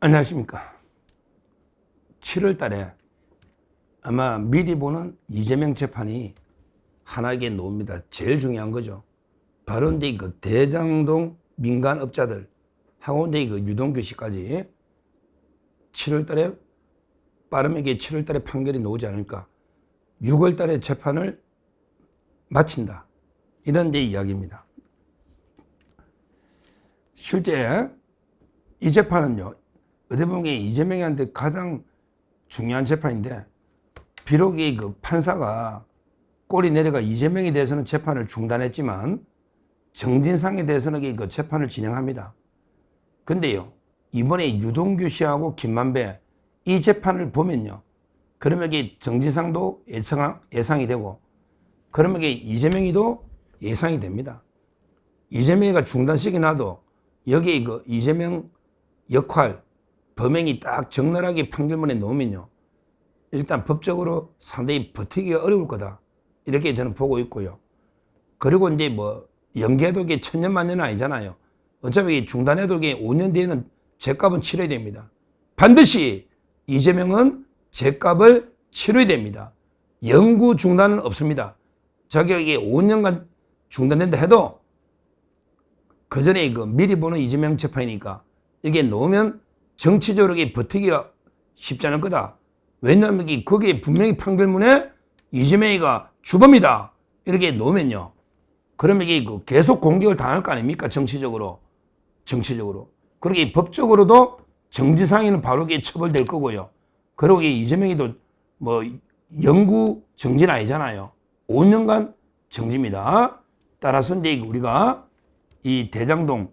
안녕하십니까. 7월 달에 아마 미리 보는 이재명 재판이 하나에게 놓습니다. 제일 중요한 거죠. 이제 그 대장동 민간업자들 이제 그 유동규 씨까지 7월 달에 빠르게 7월 달에 판결이 나오지 않을까. 6월 달에 재판을 마친다. 이런 데 이야기입니다. 실제 이 재판은요, 어디 보면 이재명한테 가장 중요한 재판인데, 비록 이 그 판사가 꼬리 내려가 이재명에 대해서는 재판을 중단했지만, 정진상에 대해서는 그 재판을 진행합니다. 근데요, 이번에 유동규 씨하고 김만배 이 재판을 보면요, 그러면 이게 정진상도 예상, 예상이 되고, 그러면 이재명이도 예상이 됩니다. 이재명이가 중단시키 나도 여기에 그 이재명 역할, 범행이 딱 적나라하게 판결문에 넣으면요. 일단 법적으로 상당히 버티기가 어려울 거다. 이렇게 저는 보고 있고요. 그리고 이제 뭐 연계도 이게 천년만년은 아니잖아요. 어차피 중단해도 이게 5년 뒤에는 제값은 치러야 됩니다. 반드시 이재명은 제값을 치러야 됩니다. 영구 중단은 없습니다. 자격이 5년간 중단된다 해도 그 전에 그 미리 보는 이재명 재판이니까 이게 놓으면 정치적으로 버티기가 쉽지 않을 거다. 왜냐하면 거기에 분명히 판결문에 이재명이가 주범이다. 이렇게 놓으면요. 그러면 이게 그 계속 공격을 당할 거 아닙니까? 정치적으로. 정치적으로. 그러게 법적으로도 정지상에는 바로 이게 처벌될 거고요. 이게 이재명이도 뭐 영구 정지는 아니잖아요. 5년간 정지입니다. 따라서 이제 우리가 이 대장동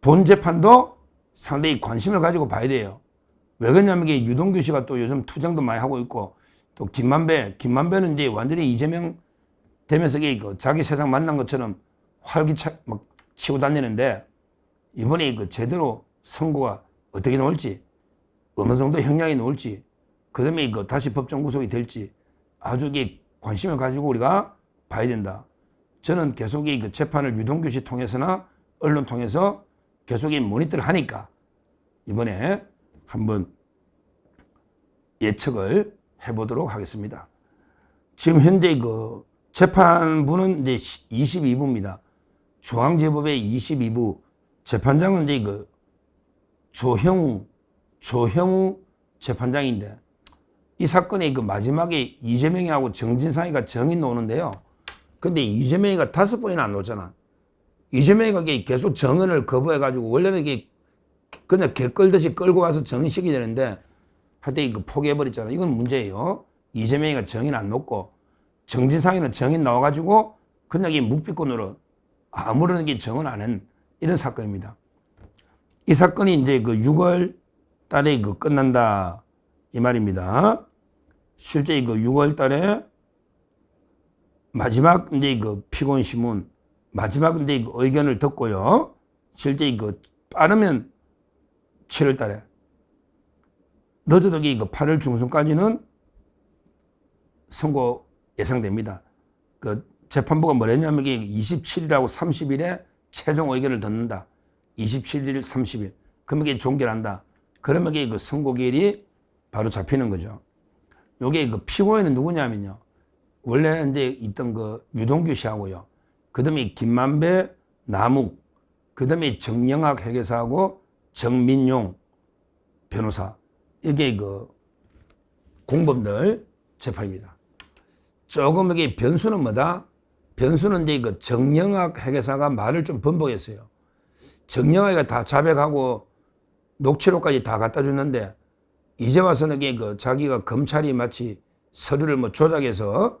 본 재판도 상당히 관심을 가지고 봐야 돼요. 왜 그러냐면 이게 유동규 씨가 또 요즘 투쟁도 많이 하고 있고 또 김만배, 김만배는 이제 완전히 이재명 되면서 이게 그 자기 세상 만난 것처럼 활기차 막 치고 다니는데 이번에 그 제대로 선고가 어떻게 나올지 어느 정도 형량이 나올지 그다음에 그 다시 법정 구속이 될지 아주 이게 관심을 가지고 우리가 봐야 된다. 저는 계속 이 그 재판을 유동규 씨 통해서나 언론 통해서 계속 이 모니터를 하니까 이번에 한번 예측을 해보도록 하겠습니다. 지금 현재 그 재판부는 이제 22부입니다. 중앙제법의 22부 재판장은 이제 그 조형우 조형우 재판장인데 이 사건의 그 마지막에 이재명이하고 정진상이가 정이 노는데요. 근데 이재명이가 다섯 번이나 안 놓잖아. 이재명이가 계속 정언을 거부해가지고 원래는 이게 그냥 개 끌듯이 끌고 와서 정식이 되는데 하여튼 이거 포기해버렸잖아. 이건 문제예요. 이재명이가 정인 안 놓고 정진상이는 정인 나와가지고 그냥 이 묵비권으로 아무런 게 정언 안한 이런 사건입니다. 이 사건이 이제 그 6월 달에 그 끝난다 이 말입니다. 실제 그 6월 달에 마지막 이제 그 피고인 신문 마지막 이제 그 의견을 듣고요. 실제 그 빠르면 7월 달에 늦어도 그 8월 중순까지는 선고 예상됩니다. 그 재판부가 뭐랬냐면 이게 27일하고 30일에 최종 의견을 듣는다. 27일, 30일. 그러면 이게 종결한다. 그러면 이게 그 선고기일이 바로 잡히는 거죠. 요게 그 피고인은 누구냐면요. 원래 이제 있던 그 유동규 씨하고요. 그 다음에 김만배, 남욱, 그 다음에 정영학 회계사하고 정민용 변호사. 이게 그 공범들 재판입니다. 조금 이게 변수는 뭐다? 변수는 이제 그 정영학 회계사가 말을 좀 번복했어요. 정영학이가 다 자백하고 녹취록까지 다 갖다 줬는데 이제 와서는 이게 그 자기가 검찰이 마치 서류를 뭐 조작해서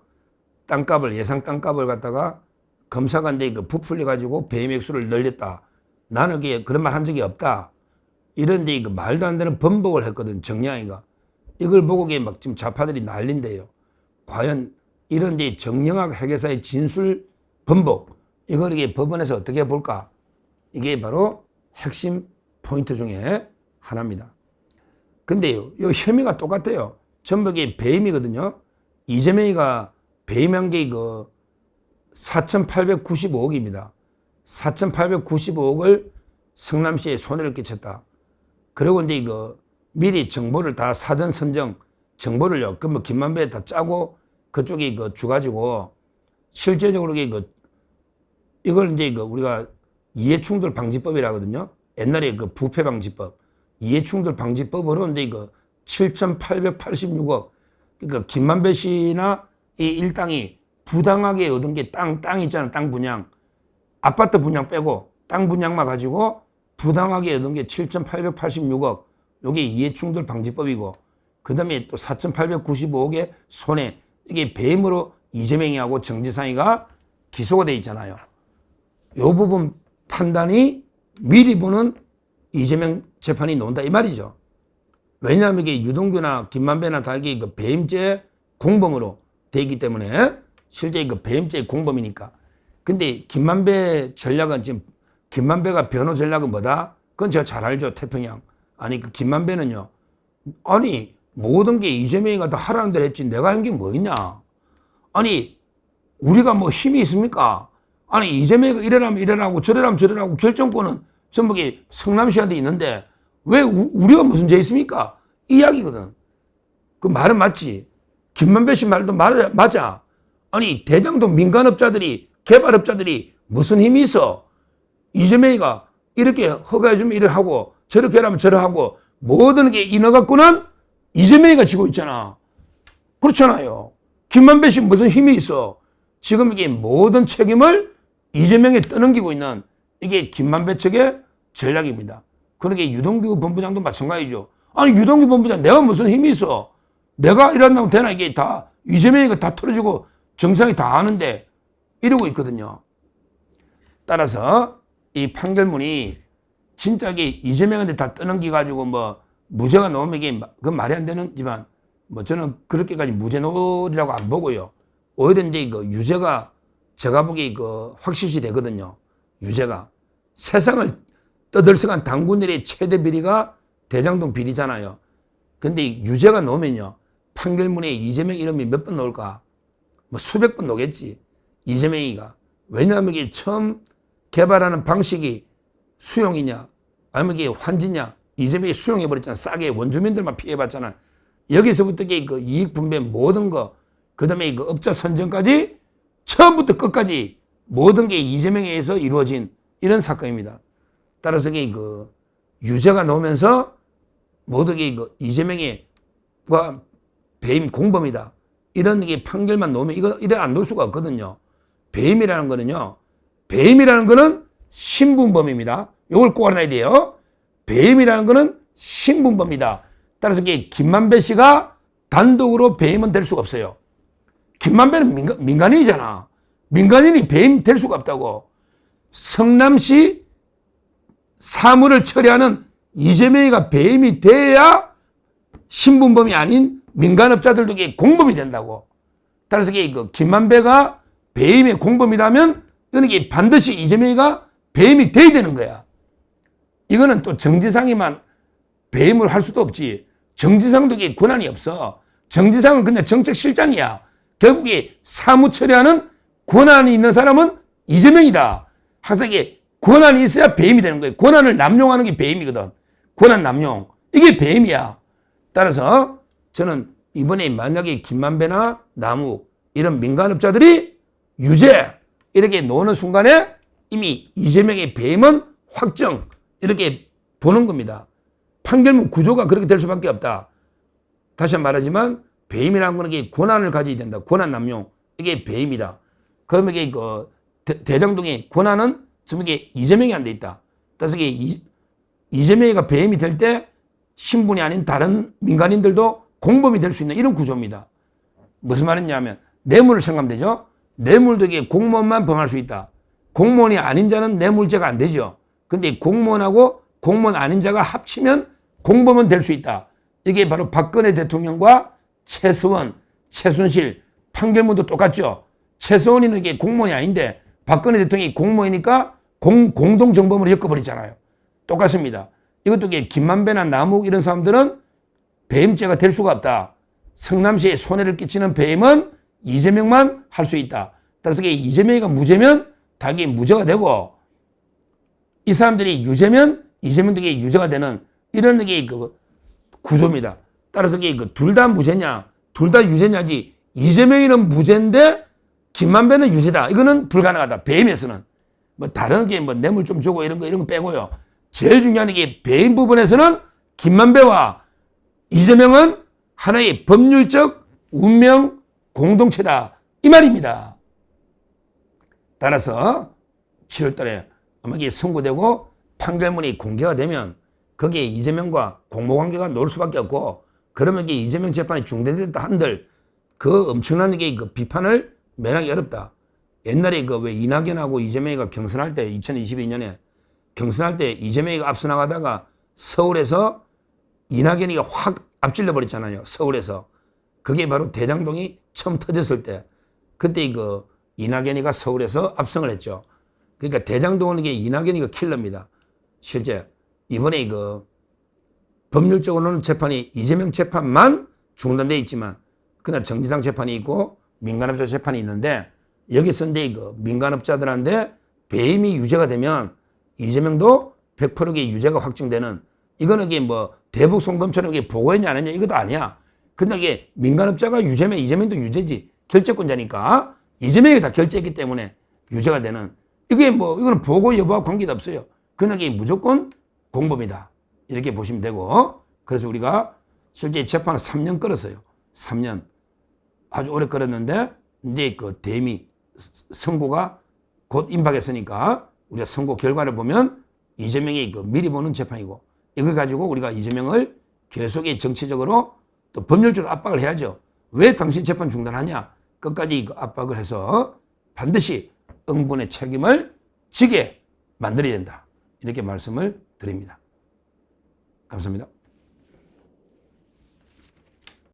땅값을 예상 땅값을 갖다가 이제 그 부풀려 가지고 배임액수를 늘렸다. 나는 그게 그런 말 한 적이 없다. 이런 이제 그 말도 안 되는 번복을 했거든 정영이가. 이걸 보고 막 지금 좌파들이 난린대요. 과연 이런 이제 정영학 회계사의 진술 번복 이걸 이게 법원에서 어떻게 볼까? 이게 바로 핵심 포인트 중에 하나입니다. 근데요, 이 혐의가 똑같아요. 전부 게 배임이거든요. 이재명이가 배임한 게그 4,895억입니다. 4,895억을 성남시에 손해를 끼쳤다. 그리고 이제 이거 미리 정보를 다 사전 선정 정보를요. 그뭐 김만배 다 짜고 그쪽에 이거 주가지고 실제적으로 이거 이걸 이제 이거 우리가 이해충돌 방지법이라 거든요. 옛날에 그 부패 방지법 이해충돌 방지법으로 이제 이거 7,886억 그러니까 김만배 씨나 이 일당이 부당하게 얻은 게 땅 땅 있잖아 땅 분양 아파트 분양 빼고 땅 분양만 가지고 부당하게 얻은 게 7,886억 요게 이해충돌 방지법이고 그 다음에 또 4,895억의 손해 이게 배임으로 이재명이하고 정지상이가 기소가 돼 있잖아요. 요 부분 판단이 미리 보는 이재명 재판이 나온다 이 말이죠. 왜냐하면 이게 유동규나 김만배나 다 이게 그 배임죄 공범으로 돼 있기 때문에 실제 그 배임죄 공범이니까. 근데 김만배 전략은 지금 김만배가 변호 전략은 뭐다? 그건 제가 잘 알죠 태평양. 아니 그 김만배는요. 아니 모든 게 이재명이가 다 하라는 대로 했지 내가 한 게 뭐 있냐? 아니 우리가 뭐 힘이 있습니까? 아니 이재명이 이래라면 이래라고 저래라면 저래라고 결정권은 게 성남시한테 있는데 왜 우, 우리가 무슨 죄 있습니까? 이야기거든. 그 말은 맞지. 김만배 씨 말도 맞아. 맞아. 아니 대장동 민간업자들이 개발업자들이 무슨 힘이 있어? 이재명이가 이렇게 허가해주면 이래 하고 저렇게 하면 저래 하고 모든 게 인허 갖고는 이재명이가 지고 있잖아. 그렇잖아요. 김만배 씨 무슨 힘이 있어? 지금 이게 모든 책임을 이재명에 떠넘기고 있는 이게 김만배 측의 전략입니다. 그러게 유동규 본부장도 마찬가지죠. 아니 유동규 본부장 내가 무슨 힘이 있어? 내가 이런다면 되나 이게 다 이재명이가 다 털어주고 정상이 다 아는데 이러고 있거든요. 따라서 이 판결문이 진짜 이게 이재명한테 다 떠넘기 가지고 뭐 무죄가 나오면 이게 그 말이 안 되는지만 뭐 저는 그렇게까지 무죄놀이라고 안 보고요. 오히려 이제 이거 유죄가 제가 보기에 그 확실시 되거든요. 유죄가 세상을 떠들썩한 당군들의 최대 비리가 대장동 비리잖아요. 근데 유죄가 나오면요. 판결문에 이재명 이름이 몇 번 나올까? 뭐 수백 번 나오겠지. 이재명이가. 왜냐하면 이게 처음 개발하는 방식이 수용이냐, 아니면 이게 환지냐, 이재명이 수용해버렸잖아. 싸게 원주민들만 피해봤잖아. 여기서부터 그 이익 분배 모든 거, 그 다음에 그 업자 선정까지 처음부터 끝까지 모든 게 이재명에 의해서 이루어진 이런 사건입니다. 따라서 그 유죄가 나오면서 모든 게 그 이재명과 배임 공범이다. 이런 게 판결만 나오면 이거 이래 안 놓을 수가 없거든요. 배임이라는 거는요. 배임이라는 거는 신분범입니다. 이걸 꼭 알아야 돼요. 배임이라는 거는 신분범이다. 따라서 이게 김만배 씨가 단독으로 배임은 될 수가 없어요. 김만배는 민간, 민간인이잖아. 민간인이 배임 될 수가 없다고. 성남시 사물을 처리하는 이재명이가 배임이 돼야 신분범이 아닌 민간업자들도 이게 공범이 된다고. 따라서 이게 그 김만배가 배임의 공범이라면 이거는 이게 반드시 이재명이가 배임이 돼야 되는 거야. 이거는 또 정지상이만 배임을 할 수도 없지. 정지상도 이게 권한이 없어. 정지상은 그냥 정책실장이야. 결국에 사무 처리하는 권한이 있는 사람은 이재명이다. 항상 이게 권한이 있어야 배임이 되는 거예요. 권한을 남용하는 게 배임이거든. 권한 남용. 이게 배임이야. 따라서 저는 이번에 만약에 김만배나 남욱 이런 민간업자들이 유죄 이렇게 노는 순간에 이미 이재명의 배임은 확정 이렇게 보는 겁니다. 판결문 구조가 그렇게 될 수밖에 없다. 다시 말하지만 배임이라는 거는 권한을 가져야 된다. 권한 남용. 이게 배임이다. 그러면 이게 그 대, 장동의 권한은 이게 이재명이 안 돼 있다. 따라서 이, 이재명이가 배임이 될 때 신분이 아닌 다른 민간인들도 공범이 될 수 있는 이런 구조입니다. 무슨 말이냐면 뇌물을 생각하면 되죠. 뇌물도 이게 공무원만 범할 수 있다. 공무원이 아닌 자는 뇌물죄가 안 되죠. 근데 공무원하고 공무원 아닌 자가 합치면 공범은 될 수 있다. 이게 바로 박근혜 대통령과 최서원, 최순실 판결문도 똑같죠. 최서원이는 이게 공무원이 아닌데 박근혜 대통령이 공무원이니까 공, 공동정범으로 엮어버리잖아요. 똑같습니다. 이것도 김만배나 남욱 이런 사람들은 배임죄가 될 수가 없다. 성남시에 손해를 끼치는 배임은 이재명만 할 수 있다. 따라서 이재명이가 무죄면 당연히 무죄가 되고 이 사람들이 유죄면 이재명도 유죄가 되는 이런 게 그 구조입니다. 따라서 이게 그둘 다 무죄냐, 둘 다 유죄냐지. 이재명이는 무죄인데 김만배는 유죄다. 이거는 불가능하다. 배임에서는 뭐 다른 게 뭐 뇌물 좀 주고 이런 거 이런 거 빼고요. 제일 중요한 게 배임 부분에서는 김만배와 이재명은 하나의 법률적 운명 공동체다. 이 말입니다. 따라서 7월 달에 아마 이게 선고되고 판결문이 공개가 되면 거기에 이재명과 공모관계가 놓을 수밖에 없고 그러면 이게 이재명 재판이 중단됐다 한들 그 엄청난 게 그 비판을 면하기 어렵다. 옛날에 그 왜 이낙연하고 이재명이가 경선할 때 2022년에 경선할 때 이재명이가 앞서 나가다가 서울에서 이낙연이가 확 앞질러 버렸잖아요. 서울에서. 그게 바로 대장동이 처음 터졌을 때 그때 그 이낙연이가 서울에서 압승을 했죠. 그러니까 대장동은 이게 이낙연이가 킬러입니다. 실제 이번에 그 법률적으로는 재판이 이재명 재판만 중단돼 있지만 그날 정지상 재판이 있고 민간업자 재판이 있는데 여기서 이제 그 민간업자들한테 배임이 유죄가 되면 이재명도 100%의 유죄가 확정되는 이거는 이게 뭐 대북 송금처럼 보고했냐 안 했냐 이것도 아니야. 근데 이게 민간업자가 유죄면 이재명도 유죄지 결재권자니까 이재명이 다 결재했기 때문에 유죄가 되는 이게 뭐 이거는 보고 여부와 관계도 없어요. 그냥 이게 무조건 공범이다 이렇게 보시면 되고 그래서 우리가 실제 재판을 3년 끌었어요. 3년 아주 오래 끌었는데 이제 그 대미 선고가 곧 임박했으니까 우리가 선고 결과를 보면 이재명이 그 미리 보는 재판이고 이걸 가지고 우리가 이재명을 계속의 정치적으로 또 법률적으로 압박을 해야죠. 왜 당신 재판 중단하냐? 끝까지 그 압박을 해서 반드시 응분의 책임을 지게 만들어야 된다. 이렇게 말씀을 드립니다. 감사합니다.